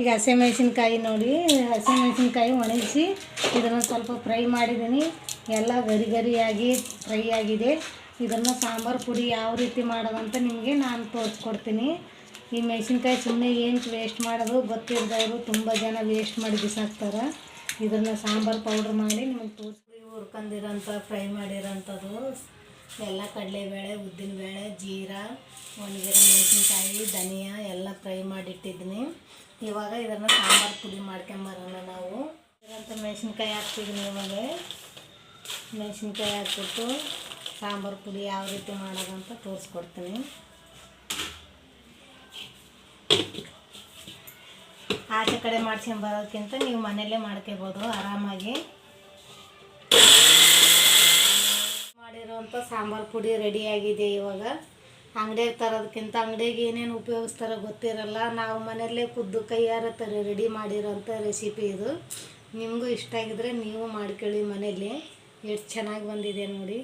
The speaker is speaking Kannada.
ಈಗ ಹಸಿಮೆಣಸಿನ್ಕಾಯಿ ನೋಡಿ. ಹಸಿಮೆಣಸಿನ್ಕಾಯಿ ಒಣಗಿಸಿ ಇದನ್ನು ಸ್ವಲ್ಪ ಫ್ರೈ ಮಾಡಿದ್ದೀನಿ. ಎಲ್ಲ ಗರಿ ಗರಿಯಾಗಿ ಫ್ರೈ ಆಗಿದೆ. ಇದನ್ನು ಸಾಂಬಾರು ಪುಡಿ ಯಾವ ರೀತಿ ಮಾಡೋದಂತ ನಿಮಗೆ ನಾನು ತೋರಿಸ್ಕೊಡ್ತೀನಿ. ಈ ಮೆಣಸಿನ್ಕಾಯಿ ಸುಮ್ಮನೆ ಏನು ವೇಸ್ಟ್ ಮಾಡೋದು ಗೊತ್ತಿಲ್ಲದವರು ತುಂಬ ಜನ ವೇಸ್ಟ್ ಮಾಡಿ ಬಿಸಾಕ್ತಾರೆ. ಇದನ್ನು ಸಾಂಬಾರು ಪೌಡ್ರ್ ಮಾಡಿ ನಿಮಗೆ ತೋರಿಸಿ ಹುರ್ಕೊಂಡಿರೋಂಥ ಫ್ರೈ ಮಾಡಿರೋಂಥದ್ದು, ಎಲ್ಲ ಕಡಲೆಬೇಳೆ, ಉದ್ದಿನಬೇಳೆ, ಜೀರಾ, ಒಣಗಿರೋ ಮೆಣಸಿನ್ಕಾಯಿ, ಧನಿಯಾ ಎಲ್ಲ ಫ್ರೈ ಮಾಡಿಟ್ಟಿದ್ದೀನಿ. ಇವಾಗ ಇದನ್ನು ಸಾಂಬಾರು ಪುಡಿ ಮಾಡ್ಕೊಂಬರೋಣ ನಾವು. ಇದಂತ ಮೆಣಸಿನ್ಕಾಯಿ ಹಾಕ್ತೀವಿ ಇವಾಗ ಮೆಣಸಿನ್ಕಾಯಿ ಹಾಕ್ಬಿಟ್ಟು ಸಾಂಬಾರು ಪುಡಿ ಯಾವ ರೀತಿ ಮಾಡೋದಂತ ತೋರಿಸ್ಕೊಡ್ತೀನಿ. ಆಚೆ ಕಡೆ ಮಾಡ್ಸ್ಕೊಂಬರೋದಕ್ಕಿಂತ ನೀವು ಮನೆಯಲ್ಲೇ ಮಾಡ್ಕೋಬೋದು ಆರಾಮಾಗಿ. ಮಾಡಿರೋವಂಥ ಸಾಂಬಾರು ಪುಡಿ ರೆಡಿಯಾಗಿದೆ ಇವಾಗ. ಅಂಗಡಿಯಾಗ ತರೋದಕ್ಕಿಂತ ಅಂಗಡಿಯಾಗ ಏನೇನು ಉಪಯೋಗಿಸ್ತಾರೋ ಗೊತ್ತಿರಲ್ಲ. ನಾವು ಮನೆಯಲ್ಲೇ ಖುದ್ದು ಕೈಯಾರ ತರ ರೆಡಿ ಮಾಡಿರೋಂಥ ರೆಸಿಪಿ ಇದು. ನಿಮಗೂ ಇಷ್ಟ ಆಗಿದ್ರೆ ನೀವು ಮಾಡ್ಕೊಳ್ಳಿ ಮನೇಲಿ ಎಷ್ಟು ಚೆನ್ನಾಗಿ ಬಂದಿದೆ ನೋಡಿ.